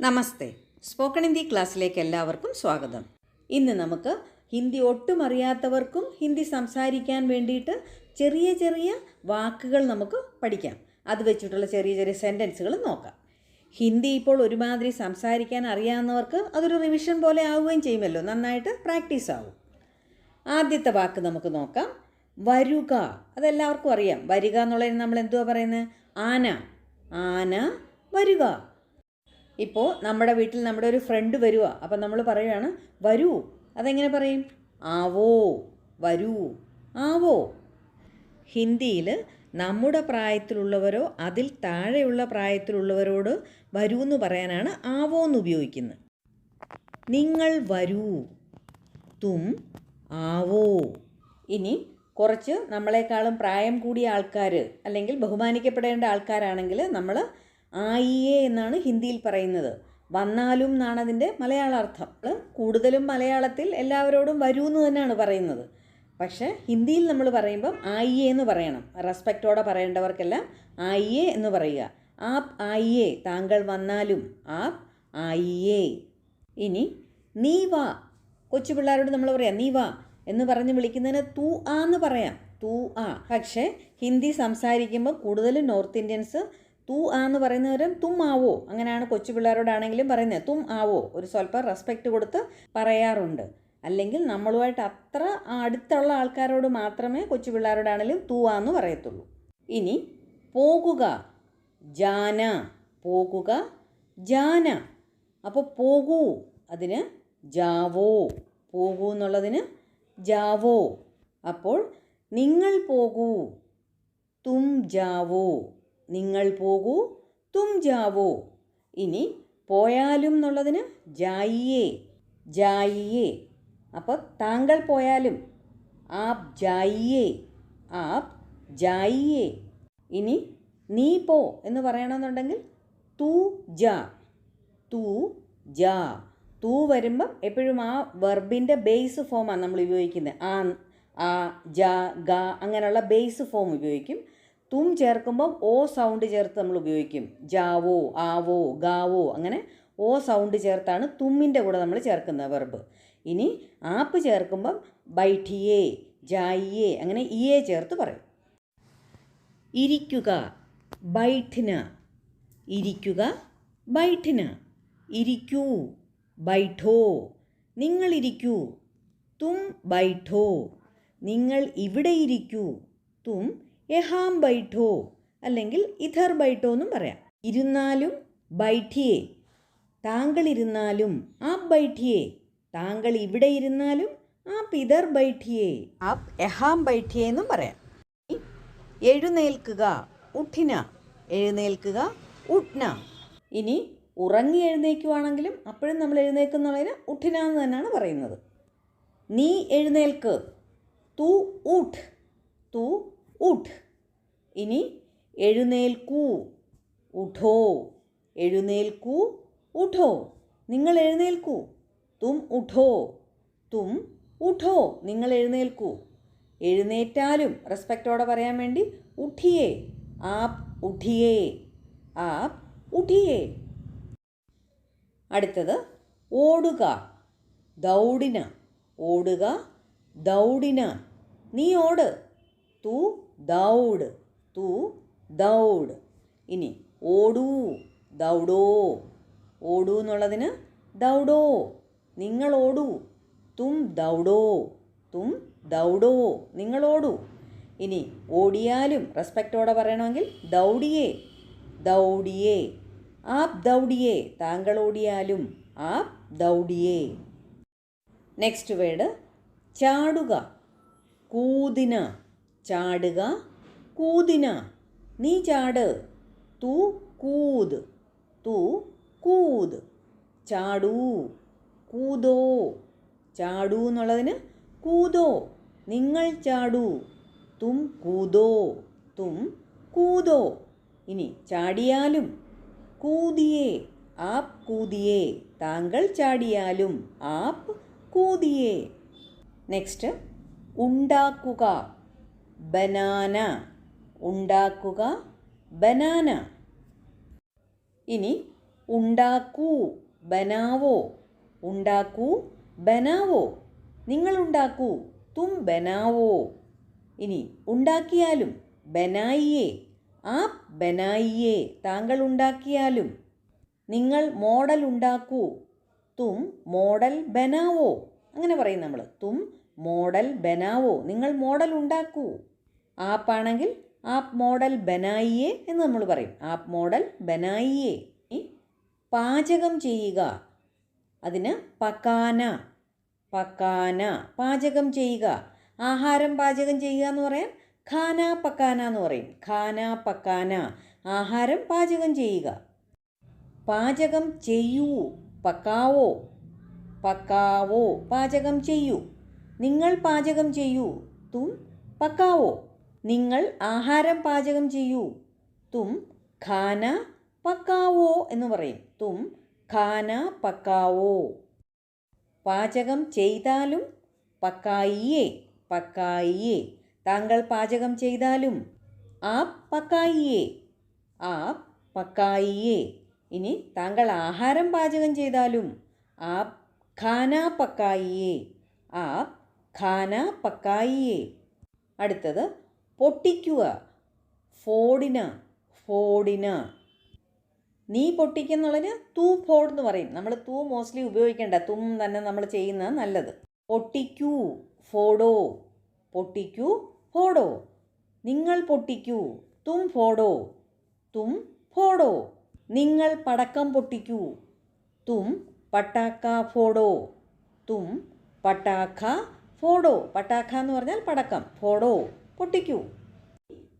നമസ്തേ. Spoken Hindi ക്ലാസ്സിലേക്ക് എല്ലാവർക്കും സ്വാഗതം. ഇന്ന് നമുക്ക് ഹിന്ദി ഒട്ടും അറിയാത്തവർക്കും ഹിന്ദി സംസാരിക്കാൻ വേണ്ടിയിട്ട് ചെറിയ ചെറിയ വാക്കുകൾ നമുക്ക് പഠിക്കാം. അത് വെച്ചിട്ടുള്ള ചെറിയ ചെറിയ സെന്റൻസുകൾ നോക്കാം. ഹിന്ദി ഇപ്പോൾ ഒരുമാതിരി സംസാരിക്കാൻ അറിയാവുന്നവർക്ക് അതൊരു റിവിഷൻ പോലെ ആവുകയും ചെയ്യുമല്ലോ. നന്നായിട്ട് പ്രാക്ടീസ് ആവും. ആദ്യത്തെ വാക്ക് നമുക്ക് നോക്കാം. വരുക. അതെല്ലാവർക്കും അറിയാം. വരിക എന്നുള്ളതിന് നമ്മൾ എന്തുവാ പറയുന്നത്? ആന. ആന വരുക. ഇപ്പോൾ നമ്മുടെ വീട്ടിൽ നമ്മുടെ ഒരു ഫ്രണ്ട് വരുക അപ്പം നമ്മൾ പറയുകയാണ് വരൂ. അതെങ്ങനെ പറയും? ആവോ വരൂ. ആവോ. ഹിന്ദിയിൽ നമ്മുടെ പ്രായത്തിലുള്ളവരോ അതിൽ താഴെയുള്ള പ്രായത്തിലുള്ളവരോട് വരൂ എന്ന് പറയാനാണ് ആവോ എന്ന് ഉപയോഗിക്കുന്നത് നിങ്ങൾ വരൂ. തും ആവോ. ഇനി കുറച്ച് നമ്മളെക്കാളും പ്രായം കൂടിയ ആൾക്കാർ അല്ലെങ്കിൽ ബഹുമാനിക്കപ്പെടേണ്ട ആൾക്കാരാണെങ്കിൽ നമ്മൾ ആയിയേ എന്നാണ് ഹിന്ദിയിൽ പറയുന്നത്. വന്നാലും എന്നാണ് അതിന്റെ മലയാള അർത്ഥം കൂടുതലും മലയാളത്തിൽ എല്ലാവരോടും വരൂ എന്ന് തന്നെയാണ് പറയുന്നത്. പക്ഷേ ഹിന്ദിയിൽ നമ്മൾ പറയുമ്പം ആയിയെ എന്ന് പറയണം. റെസ്പെക്റ്റോടെ പറയേണ്ടവർക്കെല്ലാം ആയിയെ എന്ന് പറയുക. ആപ് ആയിയേ താങ്കൾ വന്നാലും ആപ് ആയിയേ. ഇനി നീ വാ. കൊച്ചു പിള്ളേരോട് നമ്മൾ പറയാം നീ വാ എന്ന് പറഞ്ഞ് വിളിക്കുന്നതിന് തൂ ആ എന്ന് പറയാം. തൂ ആ. പക്ഷേ ഹിന്ദി സംസാരിക്കുമ്പോൾ കൂടുതലും നോർത്ത് ഇന്ത്യൻസ് തൂ ആ എന്ന് പറയുന്നവരും തും ആവോ അങ്ങനെയാണ് കൊച്ചു പിള്ളേരോടാണെങ്കിലും പറയുന്നത്. തും ആവോ ഒരു സ്വല്പം റെസ്പെക്റ്റ് കൊടുത്ത് പറയാറുണ്ട്. അല്ലെങ്കിൽ നമ്മളുമായിട്ട് അത്ര അടുത്തുള്ള ആൾക്കാരോട് മാത്രമേ കൊച്ചു പിള്ളേരോടാണെങ്കിലും തൂ ആ എന്ന് പറയത്തുള്ളൂ. ഇനി പോകുക ജാന പോകുക ജാന അപ്പോൾ പോകൂ അതിന് ജാവോ പോകൂ എന്നുള്ളതിന് ജാവോ അപ്പോൾ നിങ്ങൾ പോകൂ തും ജാവോ നിങ്ങൾ പോകൂ തും ജാവോ. ഇനി പോയാലും എന്നുള്ളതിന് ജായിയേ ജായിയേ. അപ്പോൾ താങ്കൾ പോയാലും ആപ് ജായിയേ ആപ് ജായിയേ. ഇനി നീ പോ എന്ന് പറയണമെന്നുണ്ടെങ്കിൽ തൂ ജാ തൂ ജാ. തൂ വരുമ്പം എപ്പോഴും ആ വെർബിന്റെ ബേസ് ഫോമാണ് നമ്മൾ ഉപയോഗിക്കുന്നത്. ആ ആ ജ ഗ അങ്ങനെയുള്ള ബേസ് ഫോം ഉപയോഗിക്കും. തും ചേർക്കുമ്പം ഓ സൗണ്ട് ചേർത്ത് നമ്മൾ ഉപയോഗിക്കും. ജാവോ ആവോ ഗാവോ അങ്ങനെ ഓ സൗണ്ട് ചേർത്താണ് തുമ്മിന്റെ കൂടെ നമ്മൾ ചേർക്കുന്നത് വെർബ് ഇനി ആപ്പ് ചേർക്കുമ്പം ബൈഠിയേ ജായിയേ അങ്ങനെ ഇയെ ചേർത്ത് പറയും. ഇരിക്കുക ബൈഠിന. ഇരിക്കുക ബൈഠിന. ഇരിക്കൂ ബൈഠോ. നിങ്ങളിരിക്കൂ തും ബൈഠോ. നിങ്ങൾ ഇവിടെ ഇരിക്കൂ തും യഹാം ബൈഠോ അല്ലെങ്കിൽ ഇഥർ ബൈഠോ എന്നും പറയാം. ഇരുന്നാലും ബൈഠിയെ താങ്കൾ ഇരുന്നാലും ആ ബൈഠിയെ താങ്കൾ ഇവിടെ ഇരുന്നാലും ആ പിതർ ബൈഠിയെ ആ എഹാം ബൈഠിയെ എന്നും പറയാം. എഴുന്നേൽക്കുക ഉഠിന എഴുന്നേൽക്കുക ഉഠ്ന. ഇനി ഉറങ്ങി എഴുന്നേൽക്കുവാണെങ്കിലും അപ്പോഴും നമ്മൾ എഴുന്നേൽക്കുന്നുള്ളതിന് ഉഠിന എന്ന് തന്നെയാണ് പറയുന്നത്. നീ എഴുന്നേൽക്ക്. തൂ ഊട്ട് തൂ ഊട്ട്. ഇനി എഴുന്നേൽക്കൂ ഉഠോ എഴുന്നേൽക്കൂ ഉഠോ നിങ്ങൾ എഴുന്നേൽക്കൂ. തും ഉഠോ തും ഉഠോ നിങ്ങൾ എഴുന്നേൽക്കൂ. എഴുന്നേറ്റാലും റെസ്പെക്റ്റോടെ പറയാൻ വേണ്ടി ഉഠിയേ ആപ് ഉഠിയേ ആപ് ഉഠിയേ അടുത്തത് ഓടുക ദൗഡിന. ഓടുക ദൗഡിന. നീ ഓട്. തൂ ദൗഡ്. തു ദൗഡ്. ഇനി ഓടൂ. ദൗഡോ. ഓടൂ എന്നുള്ളതിന് ദൗഡോ. നിങ്ങൾ ഓടൂ. തും ദൗഡോ. തും ദൗഡോ. നിങ്ങൾ ഓടൂ. ഇനി ഓടിയാലും റെസ്പെക്റ്റോടെ പറയണമെങ്കിൽ ദൗഡിയേ. ദൗഡിയേ. ആപ് ദൗഡിയേ. താങ്കൾ ഓടിയാലും ആപ് ദൗഡിയേ. നെക്സ്റ്റ് വേർഡ് ചാടുക. കൂതിന. ചാടുക. കൂതിന. നീ ചാട്. തൂ കൂത്. തൂ കൂത്. ചാടൂ. കൂതോ. ചാടൂ എന്നുള്ളതിന് കൂതോ. നിങ്ങൾ ചാടൂ. തും കൂതോ. തും കൂതോ. ഇനി ചാടിയാലും കൂതിയേ. ആപ് കൂതിയേ. താങ്കൾ ചാടിയാലും ആപ് കൂതിയേ. നെക്സ്റ്റ് ഉണ്ടാക്കുക. ബനാന ഉണ്ടാക്കുക. ബനാന. ഇനി ഉണ്ടാക്കൂ ബനാവോ. ഉണ്ടാക്കൂ ബനാവോ. നിങ്ങൾ ഉണ്ടാക്കൂ തും ബനാവോ. ഇനി ഉണ്ടാക്കിയാലും ബനായിയേ. ആപ് ബനായിയേ താങ്കൾ ഉണ്ടാക്കിയാലും. നിങ്ങൾ മോഡൽ ഉണ്ടാക്കൂ. തും മോഡൽ ബനാവോ. അങ്ങനെ പറയും നമ്മൾ തും മോഡൽ ബനാവോ. നിങ്ങൾ മോഡൽ ഉണ്ടാക്കൂ. ആപ്പാണെങ്കിൽ ആപ്പ് മോഡൽ ബനായിയെ എന്ന് നമ്മൾ പറയും. ആപ്പ് മോഡൽ ബനായിയെ പാചകം ചെയ്യുക. അതിന് പക്കാന പക്കാന പാചകം ചെയ്യുക. ആഹാരം പാചകം ചെയ്യുക എന്ന് പറയാൻ ഖാന പക്കാന എന്ന് പറയും. ഖാന പക്കാന. ആഹാരം പാചകം ചെയ്യുക. പാചകം ചെയ്യൂ. പക്കാവോ? പക്കാവോ. പാചകം ചെയ്യൂ. നിങ്ങൾ പാചകം ചെയ്യൂ. തും പക്കാവോ? നിങ്ങൾ ആഹാരം പാചകം ചെയ്യൂ. തും ഖാന പക്കാവോ എന്ന് പറയും. തും ഖാന പക്കാവോ. പാചകം ചെയ്താലും പക്കായിയേ പക്കായിയേ. താങ്കൾ പാചകം ചെയ്താലും ആ പക്കായിയേ ആ പക്കായിയേ. ഇനി താങ്കൾ ആഹാരം പാചകം ചെയ്താലും ആ ഖാന പക്കായിയേ ആ ഖാന പക്കായിയേ. അടുത്തത് പൊട്ടിക്കുക. ഫോടിന ഫോടിന നീ പൊട്ടിക്കുന്നുള്ളതിന് തൂ ഫോഡ് എന്ന് പറയും. നമ്മൾ തൂ മോസ്റ്റ്ലി ഉപയോഗിക്കേണ്ട. തും തന്നെ നമ്മൾ ചെയ്യുന്നത് നല്ലത്. പൊട്ടിക്കൂ ഫോഡോ പൊട്ടിക്കൂ ഫോഡോ നിങ്ങൾ പൊട്ടിക്കൂ തും ഫോഡോ തും ഫോഡോ നിങ്ങൾ പടക്കം പൊട്ടിക്കൂ തും പട്ടാക്ക ഫോഡോ തും പട്ടാക്ക ഫോഡോ പട്ടാക്ക എന്ന് പറഞ്ഞാൽ പടക്കം ഫോഡോ പൊട്ടിക്കൂ.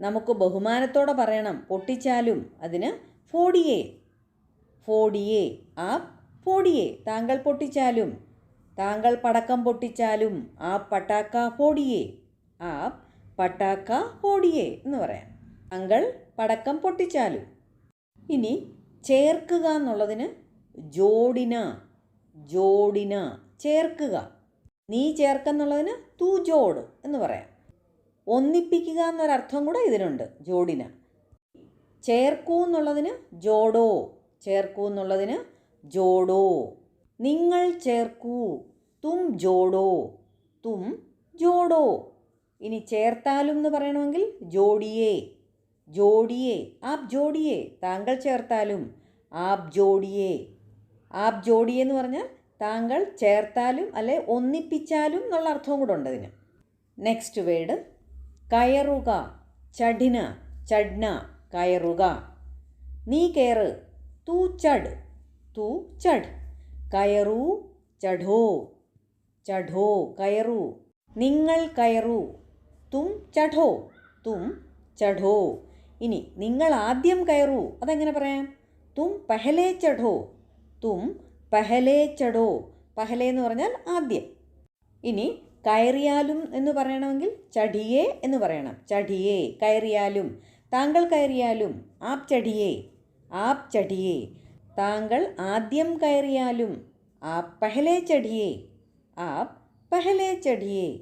നമുക്ക് ബഹുമാനത്തോടെ പറയണം പൊട്ടിച്ചാലും അതിന് ഫോഡിയെ. ഫോഡിയെ ആ ഫോഡിയെ. താങ്കൾ പൊട്ടിച്ചാലും താങ്കൾ പടക്കം പൊട്ടിച്ചാലും ആ പട്ടാക്ക ഫോഡിയെ. ആ പട്ടാക്ക ഫോഡിയെ എന്ന് പറയാം. താങ്കൾ പടക്കം പൊട്ടിച്ചാലും. ഇനി ചേർക്കുക എന്നുള്ളതിന് ജോഡിന ജോഡിന ചേർക്കുക. നീ ചേർക്കെന്നുള്ളതിന് തൂ ജോഡ് എന്ന് പറയാം. ഒന്നിപ്പിക്കുക എന്നൊരർത്ഥം കൂടെ ഇതിനുണ്ട് ജോഡിന. ചേർക്കൂ എന്നുള്ളതിന് ജോഡോ. ചേർക്കൂ എന്നുള്ളതിന് ജോഡോ. നിങ്ങൾ ചേർക്കൂ. തും ജോഡോ. തും ജോഡോ. ഇനി ചേർത്താലും എന്ന് പറയണമെങ്കിൽ ജോഡിയേ. ജോഡിയേ. ആപ് ജോഡിയേ. താങ്കൾ ചേർത്താലും ആപ് ജോഡിയേ. ആപ് ജോഡിയേ എന്ന് പറഞ്ഞാൽ താങ്കൾ ചേർത്താലും അല്ലെ ഒന്നിപ്പിച്ചാലും എന്നുള്ള അർത്ഥവും കൂടെ ഉണ്ട് അതിന് നെക്സ്റ്റ് വേർഡ് കയറുക. ചടിന ചഡ്ന കയറുക. നീ കയറ് തൂ ചഡ് തൂ ചഡ് കയറൂ ചഢോ ചഢോ കയറൂ. നിങ്ങൾ കയറൂ. തും ചഢോ തും ചഢോ ഇനി നിങ്ങൾ ആദ്യം കയറൂ. അതെങ്ങനെ പറയാം? തും പഹലേ ചഢോ തും പഹലേ ചടോ പഹലേ എന്ന് പറഞ്ഞാൽ ആദ്യം. ഇനി കയറിയാലും എന്ന് പറയണമെങ്കിൽ ചടിയേ എന്ന് പറയണം. ചടിയേ കയറിയാലും. താങ്കൾ കയറിയാലും. ആപ് ചടിയേ ആപ് ചടിയേ. താങ്കൾ ആദ്യം കയറിയാലും. ആപ് പഹലേ ചടിയേ ആപ് പഹലേ ചടിയേ.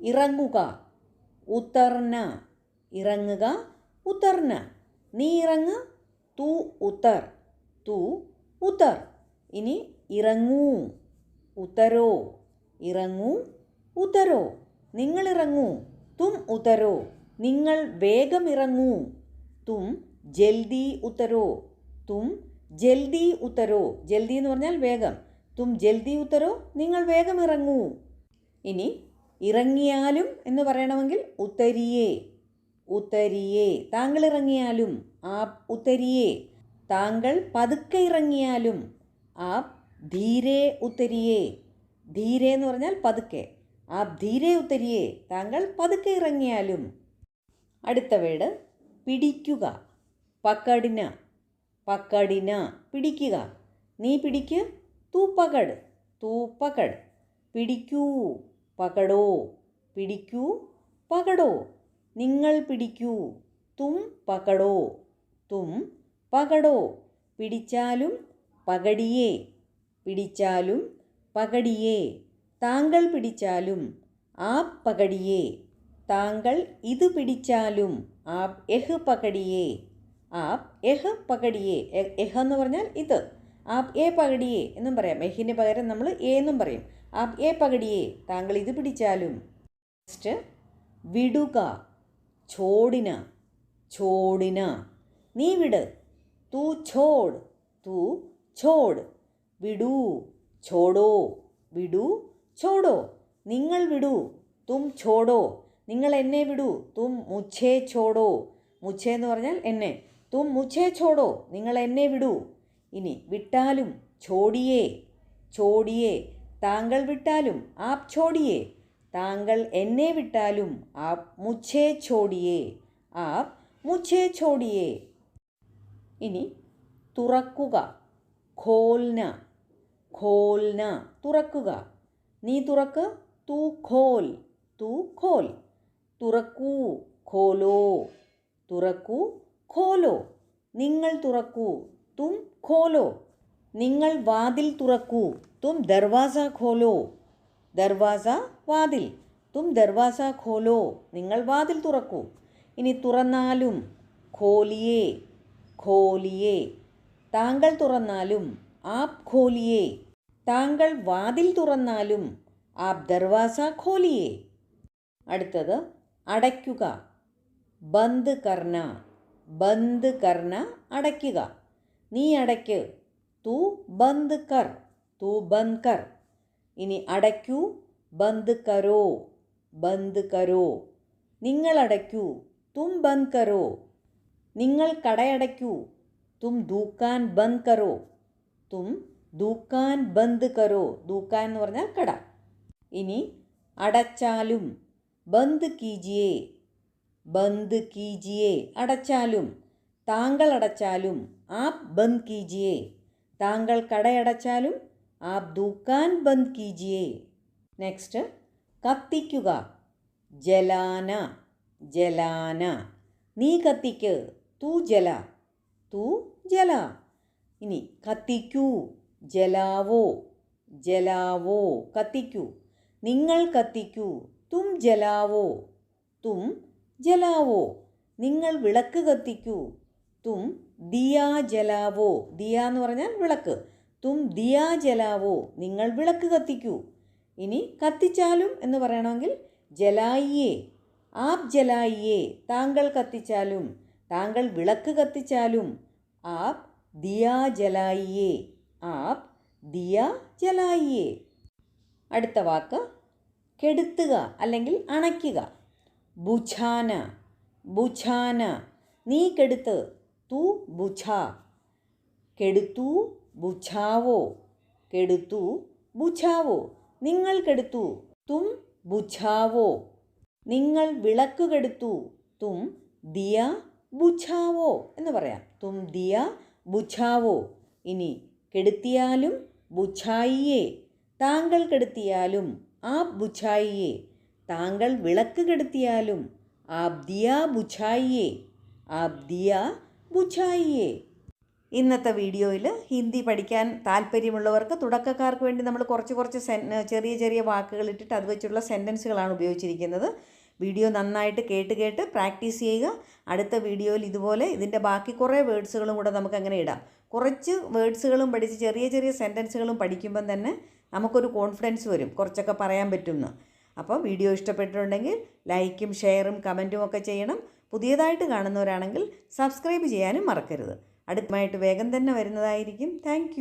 ഇറങ്ങുക ഉത്തർന ഇറങ്ങുക ഉത്തർന നീ ഇറങ്ങ് തൂ ഉത്തർ. തൂ ഉത്തർ. ഇനി ഇറങ്ങൂ ഉത്തരോ. ഇറങ്ങൂ ഉതരോ നിങ്ങൾ ഇറങ്ങൂ തും ഉതരോ നിങ്ങൾ വേഗം ഇറങ്ങൂ തും ജൽദി ഉത്തരോ തും ജൽദി ഉത്തരോ ജൽദി എന്ന് പറഞ്ഞാൽ വേഗം തും ജൽദി ഉത്തരോ നിങ്ങൾ വേഗം ഇറങ്ങൂ. ഇനി ഇറങ്ങിയാലും എന്ന് പറയണമെങ്കിൽ ഉത്തരിയേ ഉത്തരിയേ താങ്കൾ ഇറങ്ങിയാലും ആ ഉത്തരിയേ താങ്കൾ പതുക്കെ ഇറങ്ങിയാലും ആ ധീരേ ഉത്തരിയേ ധീരെ എന്ന് പറഞ്ഞാൽ പതുക്കെ. ആ ധീരെ ഉത്തരിയെ താങ്കൾ പതുക്കെ ഇറങ്ങിയാലും. അടുത്ത വേട് പിടിക്കുക. പക്കടിന. പക്കടിന പിടിക്കുക. നീ പിടിക്ക്. തൂ പകട് തൂ പകട് പിടിക്കൂ. പകടോ. പിടിക്കൂ. പകടോ. നിങ്ങൾ പിടിക്കൂ. തും പകടോ. തും പകടോ. പിടിച്ചാലും പകടിയേ. പിടിച്ചാലും പകടിയേ താങ്കൾ പിടിച്ചാലും ആ പകടിയേ താങ്കൾ ഇത് പിടിച്ചാലും ആ എഹ് പകടിയേ ആപ് എഹ് പകടിയേ എഹ് എന്ന് പറഞ്ഞാൽ ഇത് ആപ് എ പകടിയേ എന്നും പറയാം. എഹിന് പകരം നമ്മൾ എ എന്നും പറയും. ആപ് എ പകടിയേ താങ്കൾ ഇത് പിടിച്ചാലും നെക്സ്റ്റ് വിടുക ചോടിന ചോടിന. നീ വിട്. തൂ ഛോഡ് തൂ ഛോഡ് വിടൂ. ഛോടോ വിടൂ ഛോടോ നിങ്ങൾ വിടൂ തും ഛോടോ നിങ്ങൾ എന്നെ വിടൂ തും മുഛേ ഛോടോ മുഛേ എന്ന് പറഞ്ഞാൽ എന്നെ. തും മുഛേ ഛോടോ നിങ്ങൾ എന്നെ വിടൂ. ഇനി വിട്ടാലും ഛോടിയേ ഛോടിയേ താങ്കൾ വിട്ടാലും ആപ് ഛോടിയേ താങ്കൾ എന്നെ വിട്ടാലും ആപ് മുഛേ ഛോടിയേ ആപ് മുഛേ ഛോടിയേ ഇനി തുറക്കുക. ഖോൽന. ഖോൽന തുറക്കുക. നീ തുറക്ക്? തൂ ഖോൽ തൂ ഖോൽ. തുറക്കൂ ഖോലോ തുറക്കൂ ഖോലോ. നിങ്ങൾ തുറക്കൂ തും ഖോലോ. നിങ്ങൾ വാതിൽ തുറക്കൂ തും ദർവാസ ഖോലോ. ദർവാസ വാതിൽ തും ദർവാസ ഖോലോ. നിങ്ങൾ വാതിൽ തുറക്കൂ. ഇനി തുറന്നാലും ഖോലിയേ ഖോലിയേ. താങ്കൾ തുറന്നാലും ആപ് ഖോലിയേ. താങ്കൾ വാതിൽ തുറന്നാലും ആപ് ദർവാസ ഖോലിയേ. അടുത്തത് അടയ്ക്കുക. ബന്ദ് കർണ. ബന്ദ് കർണ അടയ്ക്കുക. നീ അടയ്ക്ക്. തൂ ബന്ദ് കർ. തൂ ബന്ദ് കർ. ഇനി അടയ്ക്കൂ. ബന്ദ് കരോ. ബന്ദ് കരോ. നിങ്ങൾ അടയ്ക്കൂ. തും ബന്ദ് കരോ. നിങ്ങൾ കടയടയ്ക്കൂ. തും ദൂക്കാൻ ബന്ദ് കരോ. തും ദൂക്കാൻ ബന്ദ് കരോ. ദൂക്കാൻ എന്ന് പറഞ്ഞാൽ കട. ഇനി അടച്ചാലും ബന്ദ് കീജിയേ. ബന്ദ് കീജിയേ. അടച്ചാലും താങ്കൾ അടച്ചാലും ആപ് ബന്ദ് കീജിയേ. താങ്കൾ കടയടച്ചാലും ആപ് ദൂക്കാൻ ബന്ദ് കീജിയേ. നെക്സ്റ്റ് കത്തിക്കുക. ജലാന. ജലാന. നീ കത്തിക്ക്. തൂ ജല. തൂ ജല. ഇനി കത്തിക്കൂ. ജലാവോ. ജലാവോ. കത്തിക്കൂ. നിങ്ങൾ കത്തിക്കൂ. തും ജലാവോ. തും ജലാവോ. നിങ്ങൾ വിളക്ക് കത്തിക്കൂ. തും ദിയാ ജലാവോ. ദിയ എന്ന് പറഞ്ഞാൽ വിളക്ക്. തും ദിയാ ജലാവോ. നിങ്ങൾ വിളക്ക് കത്തിക്കൂ. ഇനി കത്തിച്ചാലും എന്ന് പറയണമെങ്കിൽ ജലായിയേ. ആപ് ജലായിയേ. താങ്കൾ കത്തിച്ചാലും. താങ്കൾ വിളക്ക് കത്തിച്ചാലും ആപ് ദിയാ ജലായിയേ. ആപ് ദിയാ ജലായിയേ. അടുത്ത വാക്ക് കെടുത്തുക അല്ലെങ്കിൽ അണയ്ക്കുക. ബുഛാന ബുഛാന നീ കെടുത്ത്. തൂ ബുഛ കെടുത്തു ബുഛാവോ കെടുത്തു ബുഛാവോ നിങ്ങൾ കെടുത്തു. തും ബുഛാവോ നിങ്ങൾ വിളക്ക് കെടുത്തു. തും ദിയ ബുഛാവോ എന്ന് പറയാം. തും ദിയ ബുഛാവോ ഇനി കെടുത്തിയാലും ബുഛായിയെ താങ്കൾ കെടുത്തിയാലും ആ ബുഛായിയെ താങ്കൾ വിളക്ക് കെടുത്തിയാലും ആബ്ദിയ ബുഛായിയെ ആബ്ദിയ ബുഛായിയെ ഇന്നത്തെ വീഡിയോയിൽ ഹിന്ദി പഠിക്കാൻ താല്പര്യമുള്ളവർക്ക് തുടക്കക്കാർക്ക് വേണ്ടി നമ്മൾ കുറച്ച് കുറച്ച് സെൻ ചെറിയ ചെറിയ വാക്കുകൾ ഇട്ടിട്ട് അത് വെച്ചുള്ള സെന്റൻസുകളാണ് ഉപയോഗിച്ചിരിക്കുന്നത്. വീഡിയോ നന്നായിട്ട് കേട്ട് കേട്ട് പ്രാക്ടീസ് ചെയ്യുക. അടുത്ത വീഡിയോയിൽ ഇതുപോലെ ഇതിന്റെ ബാക്കി കുറേ വേർഡ്സുകളും കൂടെ നമുക്ക് അങ്ങനെ ഇടാം. കുറച്ച് വേർഡ്സുകളും പഠിച്ച് ചെറിയ ചെറിയ സെന്റൻസുകളും പഠിക്കുമ്പം തന്നെ നമുക്കൊരു കോൺഫിഡൻസ് വരും. കുറച്ചൊക്കെ പറയാൻ പറ്റുമെന്ന്. അപ്പോൾ വീഡിയോ ഇഷ്ടപ്പെട്ടിട്ടുണ്ടെങ്കിൽ ലൈക്കും ഷെയറും കമന്റും ഒക്കെ ചെയ്യണം. പുതിയതായിട്ട് കാണുന്നവരാണെങ്കിൽ സബ്സ്ക്രൈബ് ചെയ്യാനും മറക്കരുത്. അടുത്തമായിട്ട് വേഗം തന്നെ വരുന്നതായിരിക്കും. താങ്ക്